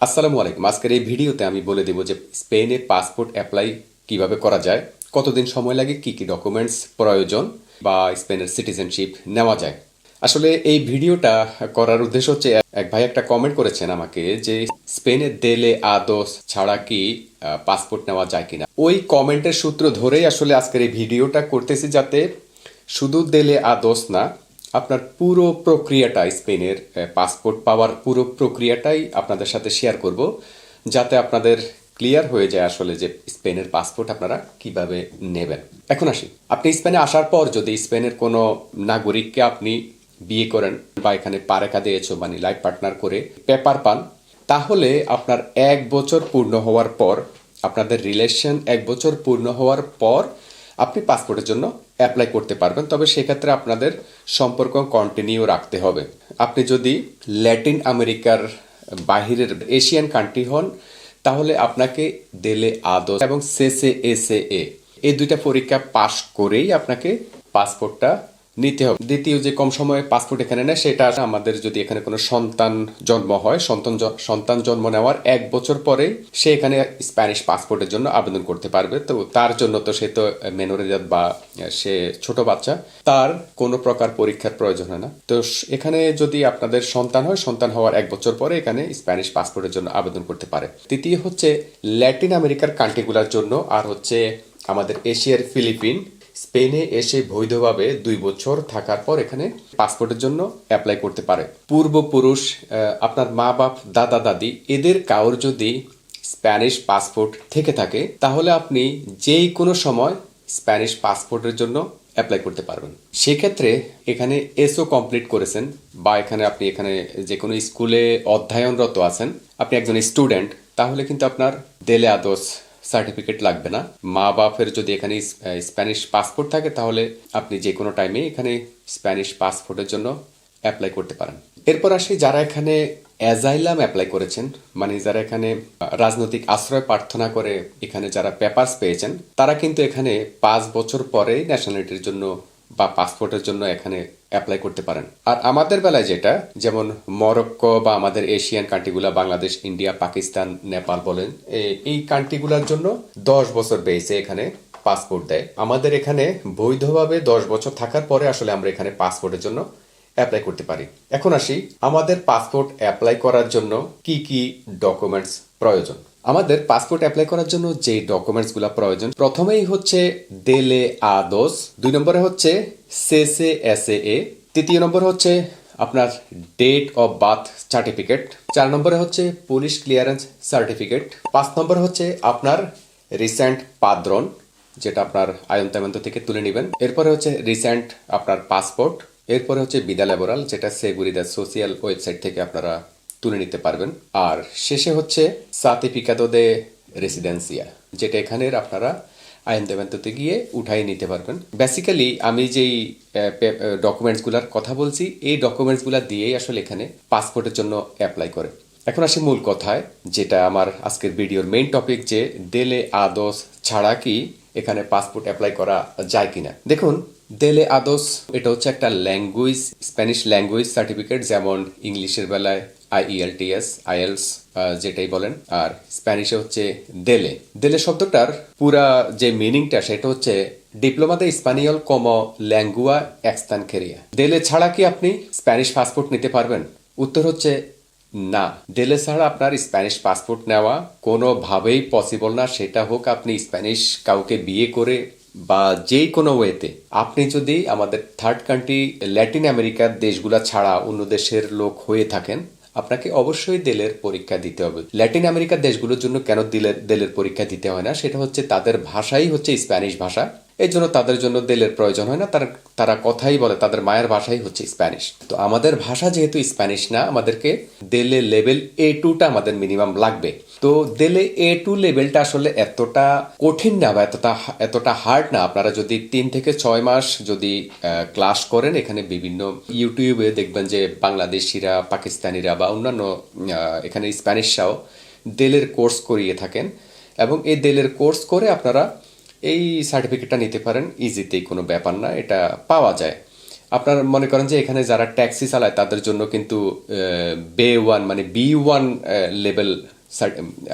আসসালামু আলাইকুম। আজকের এই ভিডিওতে আমি বলে দেব যে স্পেনে পাসপোর্ট অ্যাপ্লাই কীভাবে করা যায়, কতদিন সময় লাগে, কি কি ডকুমেন্টস প্রয়োজন বা স্পেনের সিটিজেনশিপ নেওয়া যায়। আসলে এই ভিডিওটা করার উদ্দেশ্য হচ্ছে, এক ভাই একটা কমেন্ট করেছেন আমাকে যে স্পেনে দেলে আদোস ছাড়া কি পাসপোর্ট নেওয়া যায় কিনা। ওই কমেন্টের সূত্র ধরেই আসলে আজকের এই ভিডিওটা করতেছি যাতে শুধু দেলে আদোস না আপনার পুরো প্রক্রিয়াটা স্পেনের পাসপোর্ট পাওয়ার পুরো প্রক্রিয়াটাই আপনাদের সাথে শেয়ার করব, যাতে আপনাদের ক্লিয়ার হয়ে যায় আসলে যে স্পেনের পাসপোর্ট আপনারা কীভাবে নেবেন। এখন আসি। আপনি স্পেনে আসার পর যদি স্পেনের কোনো নাগরিককে আপনি বিয়ে করেন বা এখানে পারেখা দিয়েছ মানে লাইফ পার্টনার করে পেপার পান, তাহলে আপনার এক বছর পূর্ণ হওয়ার পর, আপনাদের রিলেশন এক বছর পূর্ণ হওয়ার পর, আপনি পাসপোর্টের জন্য অ্যাপ্লাই করতে পারবেন, তবে সেক্ষেত্রে আপনাদের সম্পর্ক কন্টিনিউ রাখতে হবে। আপনি যদি ল্যাটিন আমেরিকার বাহিরের এশিয়ান কান্ট্রি হন, তাহলে আপনাকে দেলে আদস এবং সেসে এ দুইটা পরীক্ষা পাশ করেই আপনাকে পাসপোর্টটা নিতে হবে। দ্বিতীয় যে কম সময়ে পাসপোর্ট এখানে নেয়, সেটা আমাদের যদি এখানে কোনো সন্তান জন্ম হয়, সন্তান সন্তান জন্ম নেওয়ার এক বছর পরে সে এখানে স্প্যানিশ পাসপোর্টের জন্য আবেদন করতে পারবে। তো তার জন্য তো সে তো মেনোরিজাত বা সে ছোট বাচ্চা, তার কোনো প্রকার পরীক্ষার প্রয়োজন হয় না। তো এখানে যদি আপনাদের সন্তান হয়, সন্তান হওয়ার এক বছর পরে এখানে স্প্যানিশ পাসপোর্টের জন্য আবেদন করতে পারে। তৃতীয় হচ্ছে ল্যাটিন আমেরিকার কান্ট্রিগুলোর জন্য, আর হচ্ছে আমাদের এশিয়ার ফিলিপিন স্পেনে এসে বৈধভাবে দুই বছর থাকার পর এখানে পাসপোর্টের জন্য অ্যাপ্লাই করতে পারে। পূর্বপুরুষ আপনার মা বাপ, দাদা, দাদি, এদের কাউর যদি স্প্যানিশ পাসপোর্ট থেকে থাকে, তাহলে আপনি যেই কোনো সময় স্প্যানিশ পাসপোর্টের জন্য অ্যাপ্লাই করতে পারবেন। সেক্ষেত্রে এখানে এসও কমপ্লিট করেছেন বা এখানে আপনি এখানে যে কোনো স্কুলে অধ্যয়নরত আছেন, আপনি একজন স্টুডেন্ট তাহলে কিন্তু আপনার দেলে আদোস সার্টিফিকেট লাগবে না। মা বাপের যদি এখানে স্প্যানিশ পাসপোর্ট থাকে, তাহলে আপনি যে কোনো টাইমে এখানে স্প্যানিশ পাসপোর্টের জন্য অ্যাপ্লাই করতে পারেন। এরপর আসি যারা এখানে অ্যাজাইলাম অ্যাপ্লাই করেছেন মানে যারা এখানে রাজনৈতিক আশ্রয় প্রার্থনা করে এখানে যারা পেপার্স পেয়েছেন, তারা কিন্তু এখানে পাঁচ বছর পরে ন্যাশনালিটির জন্য বা পাসপোর্টের জন্য এখানে অ্যাপ্লাই করতে পারেন। আর আমাদের বেলায় যেটা, যেমন মরক্কো বা আমাদের এশিয়ান কান্ট্রিগুলা বাংলাদেশ, ইন্ডিয়া, পাকিস্তান, নেপাল বলেন এই কান্ট্রিগুলোর জন্য দশ বছর বেসে এখানে পাসপোর্ট দেয়। আমাদের এখানে বৈধভাবে দশ বছর থাকার পরে আসলে আমরা এখানে পাসপোর্টের জন্য অ্যাপ্লাই করতে পারি। এখন আসি আমাদের পাসপোর্ট অ্যাপ্লাই করার জন্য কি কি ডকুমেন্টস প্রয়োজন। আমাদের পাসপোর্ট অ্যাপ্লাই করার জন্য যে ডকুমেন্টসগুলো প্রয়োজন, প্রথমেই হচ্ছে দেলে আদোস, দুই নম্বরে হচ্ছে সেসে এস এ তৃতীয় নম্বর হচ্ছে আপনার ডেট অফ বার্থ সার্টিফিকেট চার নম্বরে হচ্ছে পুলিশ ক্লিয়ারেন্স সার্টিফিকেট পাঁচ নম্বর হচ্ছে আপনার রিসেন্ট পাদ্রন যেটা আপনার আয়ন থেকে তুলে নেবেন, এরপরে হচ্ছে রিসেন্ট আপনার পাসপোর্ট এরপরে হচ্ছে বিদা লেবোরাল যেটা সেগুরিদা সোশিয়াল ওয়েবসাইট থেকে আপনারা তুলে নিতে পারবেন। আর শেষে হচ্ছে সার্টিফিকাতো দে রেসিডেন্সিয়া, যেটা এখানের আপনারা আইন দেবান্ততে গিয়ে উঠাই নিতে পারবেন। বেসিক্যালি আমি যেই ডকুমেন্টসগুলোর কথা বলছি, এই ডকুমেন্টসগুলো দিয়েই আসলে এখানে পাসপোর্টের জন্য অ্যাপ্লাই করে। এখন আসি মূল কথায়, যেটা আমার আজকের ভিডিওর মেইন টপিক যে দেলে আদোস ছাড়া কি এখানে পাসপোর্ট অ্যাপ্লাই করা যায় কিনা। দেখুন দেলে আদোস, এটা হচ্ছে একটা ল্যাঙ্গুয়েজ স্প্যানিশ ল্যাঙ্গুয়েজ সার্টিফিকেট যেমন ইংলিশের বেলায় E আইইএলটিএস আইএলস যেটাই বলেন, আর স্প্যানিশে হচ্ছে দেলে। দেলে শব্দটার পুরা যে মিনিংটা সেটা হচ্ছে ডিপ্লোমাতে স্পানিয়ল কম ল্যাঙ্গুয়া এক্সতানখেরিয়া দেলে ছাড়া কি আপনি স্প্যানিশ পাসপোর্ট নিতে পারবেন? উত্তর হচ্ছে না। দেলে ছাড়া আপনার স্প্যানিশ পাসপোর্ট নেওয়া কোনোভাবেই পসিবল না। সেটা হোক আপনি স্প্যানিশ কাউকে বিয়ে করে বা যেই কোনো ওয়েতে, আপনি যদি আমাদের থার্ড কান্ট্রি ল্যাটিন আমেরিকার দেশগুলা ছাড়া অন্য দেশের লোক হয়ে থাকেন, আপনাকে অবশ্যই দেলের পরীক্ষা দিতে হবে। ল্যাটিন আমেরিকার দেশগুলোর জন্য কেন দিলের, দেলের পরীক্ষা দিতে হয় না? সেটা হচ্ছে তাদের ভাষাই হচ্ছে স্প্যানিশ ভাষা। এই জন্য তাদের জন্য দেলের প্রয়োজন হয় না। তারা তারা কথাই বলে, তাদের মায়ের ভাষাই হচ্ছে স্প্যানিশ। তো আমাদের ভাষা যেহেতু স্প্যানিশ না, আমাদেরকে দেলে লেভেল এ টুটা আমাদের মিনিমাম লাগবে। তো দেলে এ টু লেভেলটা আসলে এতটা কঠিন না বা এতটা এতটা হার্ড না। আপনারা যদি তিন থেকে ছয় মাস যদি ক্লাস করেন, এখানে বিভিন্ন ইউটিউবে দেখবেন যে বাংলাদেশিরা, পাকিস্তানিরা বা অন্যান্য এখানে স্প্যানিশরাও দেলের কোর্স করিয়ে থাকেন। এবং এই দেলের কোর্স করে আপনারা এই সার্টিফিকেটটা নিতে পারেন। ইজিতেই কোনো ব্যাপার না, এটা পাওয়া যায়। আপনার মনে করেন যে এখানে যারা ট্যাক্সি চালায়, তাদের জন্য কিন্তু বে ওয়ান মানে বি ওয়ান লেভেল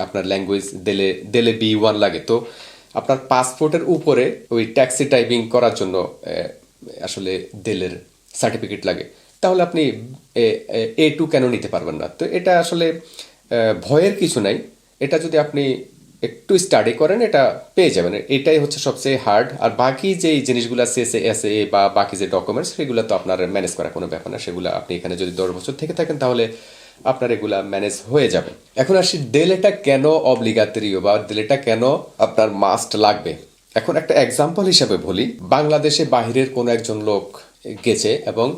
আপনার ল্যাঙ্গুয়েজ দেলে দেলে বি ওয়ান লাগে। তো আপনার পাসপোর্টের উপরে ওই ট্যাক্সি টাইপিং করার জন্য আসলে দেলের সার্টিফিকেট লাগে। তাহলে আপনি, এ টু কেন নিতে পারবেন না? তো এটা আসলে ভয়ের কিছু নাই। এটা যদি আপনি একটু স্টাডি করেন, এটা পেয়ে যাবেন। এটাই হচ্ছে সবচেয়ে হার্ড আর বাকি যে জিনিসগুলো সিএসএ এস এ বা বাকি যে ডকুমেন্টস সেগুলো তো আপনার ম্যানেজ করা কোনো ব্যাপার না। সেগুলো আপনি এখানে যদি দশ বছর থেকে থাকেন, তাহলে আপনার এগুলা ম্যানেজ হয়ে যাবে। এখন আসি ডেলেটা কেন অবলিগাতরিও বা ডেলেটা কেন আপনার মাস্ট লাগবে? এখন একটা এক্সাম্পল হিসাবে বলি, বাংলাদেশে বাহিরের কোনো একজন লোক গেছে এবং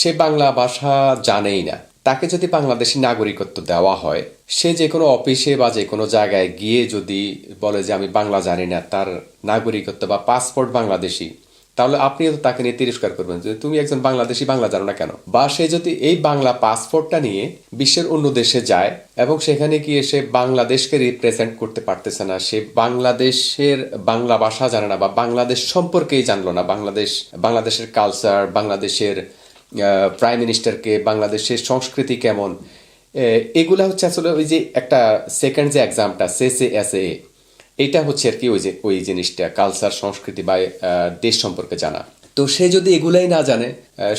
সে বাংলা ভাষা জানেই না। তাকে যদি বাংলাদেশি নাগরিকত্ব দেওয়া হয়, সে যে কোনো অফিসে বা যে কোনো জায়গায় গিয়ে যদি বলে যে আমি বাংলা জানি না, তার নাগরিকত্ব বা পাসপোর্ট বাংলাদেশি, তাহলে আপনিও তো তাকে নিয়ে তিরস্কার করবেন যে তুমি একজন বাংলাদেশি, বাংলা জানো না কেন? বা সে যদি এই বাংলা পাসপোর্টটা নিয়ে বিশ্বের অন্য দেশে যায় এবং সেখানে গিয়ে সে বাংলাদেশকে রিপ্রেজেন্ট করতে পারতেছে না, সে বাংলাদেশের বাংলা ভাষা জানে না বা বাংলাদেশ সম্পর্কেই জানলো না, বাংলাদেশ, বাংলাদেশের কালচার বাংলাদেশের প্রাইম মিনিস্টারকে বাংলাদেশের সংস্কৃতি কেমন? এগুলা হচ্ছে আসলে ওই যে একটা সেকেন্ড যে এক্সামটা সেসে এস এ এটা হচ্ছে আর কি ওই যে, ওই জিনিসটা কালচার সংস্কৃতি বা দেশ সম্পর্কে জানা। তো সে যদি এগুলাই না জানে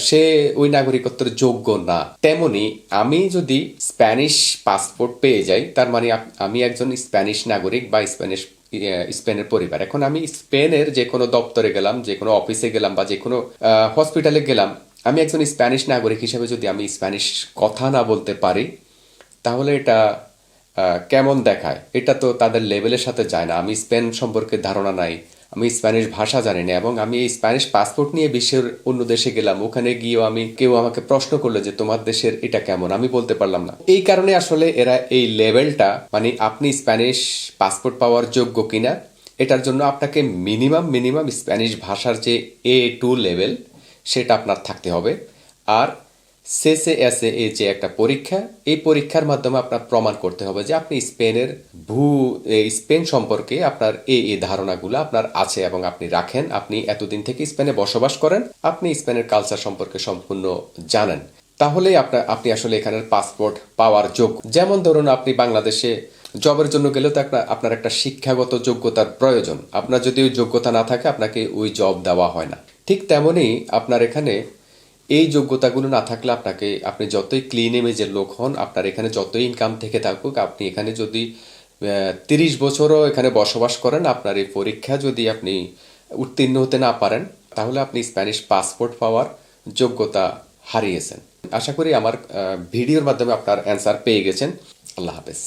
সে ওই নাগরিকত্বের যোগ্য না। তেমনি আমি যদি স্প্যানিশ পাসপোর্ট পেয়ে যাই, তার মানে আমি একজন স্প্যানিশ নাগরিক বা স্প্যানিশ স্পেনের পরিবার। এখন আমি স্পেনের যে কোনো দপ্তরে গেলাম, যে কোনো অফিসে গেলাম বা যে কোনো হসপিটালে গেলাম আমি একজন স্প্যানিশ নাগরিক হিসেবে যদি আমি স্প্যানিশ কথা না বলতে পারি, তাহলে এটা কেমন দেখায়? এটা তো তাদের লেভেলের সাথে যায় না। আমি স্পেন সম্পর্কে ধারণা নাই। আমি স্প্যানিশ ভাষা জানি না এবং আমি এই স্প্যানিশ পাসপোর্ট নিয়ে বিশ্বের অন্য দেশে গেলাম। ওখানে গিয়েও আমি কেউ আমাকে প্রশ্ন করল যে, তোমার দেশের এটা কেমন? আমি বলতে পারলাম না। এই কারণে আসলে এরা এই লেভেলটা মানে আপনি স্প্যানিশ পাসপোর্ট পাওয়ার যোগ্য কিনা, এটার জন্য আপনাকে মিনিমাম মিনিমাম স্প্যানিশ ভাষার যে এ টু লেভেল সেটা আপনার থাকতে হবে। আর সেসে এসে এ যে একটা পরীক্ষা, এই পরীক্ষার মাধ্যমে আপনার প্রমাণ করতে হবে যে আপনি স্পেনের ভূ স্পেন সম্পর্কে আপনার এই এই ধারণাগুলো আপনার আছে এবং আপনি রাখেন। আপনি এতদিন থেকে স্পেনে বসবাস করেন, আপনি স্পেনের কালচার সম্পর্কে সম্পূর্ণ জানেন। তাহলেই আপনার আপনি আসলে এখানের পাসপোর্ট পাওয়ার যোগ্য। যেমন ধরুন, আপনি বাংলাদেশে জবের জন্য গেলেও তো আপনার একটা শিক্ষাগত যোগ্যতার প্রয়োজন। আপনার যদি ওই যোগ্যতা না থাকে, আপনাকে ওই জব দেওয়া হয় না। ঠিক তেমনই আপনার এখানে এই যোগ্যতাগুলো না থাকলে আপনাকে, আপনি যতই ক্লিন ইমেজের লোক হন, আপনার এখানে যতই ইনকাম থেকে থাকুক, আপনি এখানে যদি তিরিশ বছরও এখানে বসবাস করেন, আপনার এই পরীক্ষা যদি আপনি উত্তীর্ণ হতে না পারেন, তাহলে আপনি স্প্যানিশ পাসপোর্ট পাওয়ার যোগ্যতা হারিয়েছেন। আশা করি আমার ভিডিওর মাধ্যমে আপনার অ্যান্সার পেয়ে গেছেন। আল্লাহ হাফেজ।